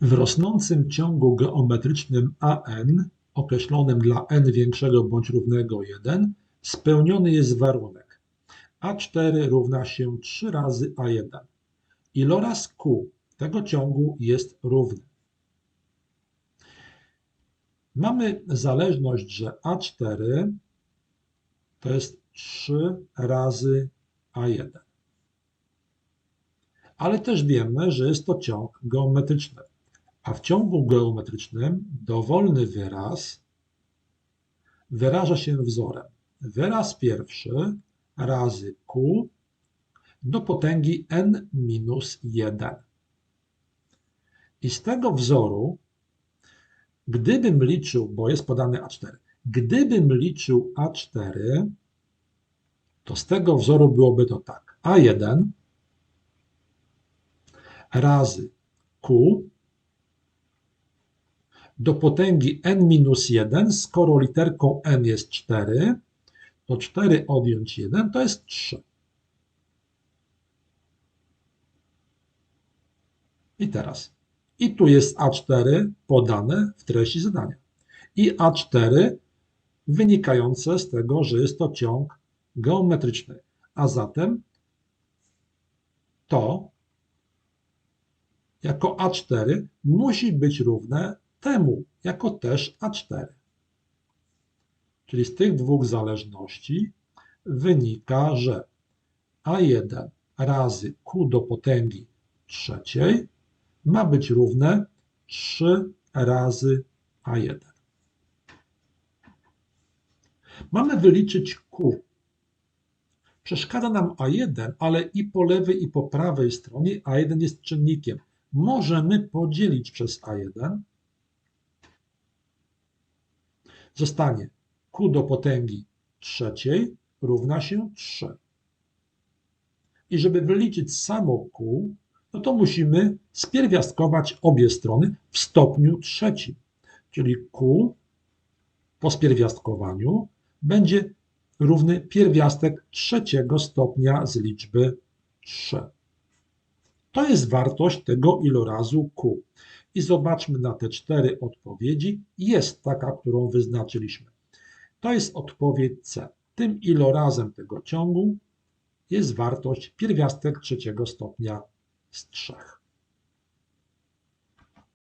W rosnącym ciągu geometrycznym AN, określonym dla n większego bądź równego 1, spełniony jest warunek A4 równa się 3 razy A1. Iloraz Q tego ciągu jest równy. Mamy zależność, że A4 to jest 3 razy A1. Ale też wiemy, że jest to ciąg geometryczny. A w ciągu geometrycznym dowolny wyraz wyraża się wzorem. Wyraz pierwszy razy q do potęgi n minus 1. I z tego wzoru, gdybym liczył, bo jest podane A4, gdybym liczył A4, to z tego wzoru byłoby to tak. A1 razy Q do potęgi n minus 1, skoro literką n jest 4, to 4 odjąć 1 to jest 3. I teraz, i tu jest A4 podane w treści zadania. I A4 wynikające z tego, że jest to ciąg geometryczny. A zatem to jako A4 musi być równe temu jako też A4. Czyli z tych dwóch zależności wynika, że A1 razy Q do potęgi trzeciej ma być równe 3 razy A1. Mamy wyliczyć Q. Przeszkadza nam A1, ale i po lewej, i po prawej stronie A1 jest czynnikiem. Możemy podzielić przez A1. Zostanie Q do potęgi trzeciej równa się 3. I żeby wyliczyć samo Q, no to musimy spierwiastkować obie strony w stopniu trzecim. Czyli Q po spierwiastkowaniu będzie równy pierwiastek trzeciego stopnia z liczby 3. To jest wartość tego ilorazu Q. I zobaczmy na te cztery odpowiedzi. Jest taka, którą wyznaczyliśmy. To jest odpowiedź C. Tym ilorazem tego ciągu jest wartość pierwiastek trzeciego stopnia z trzech.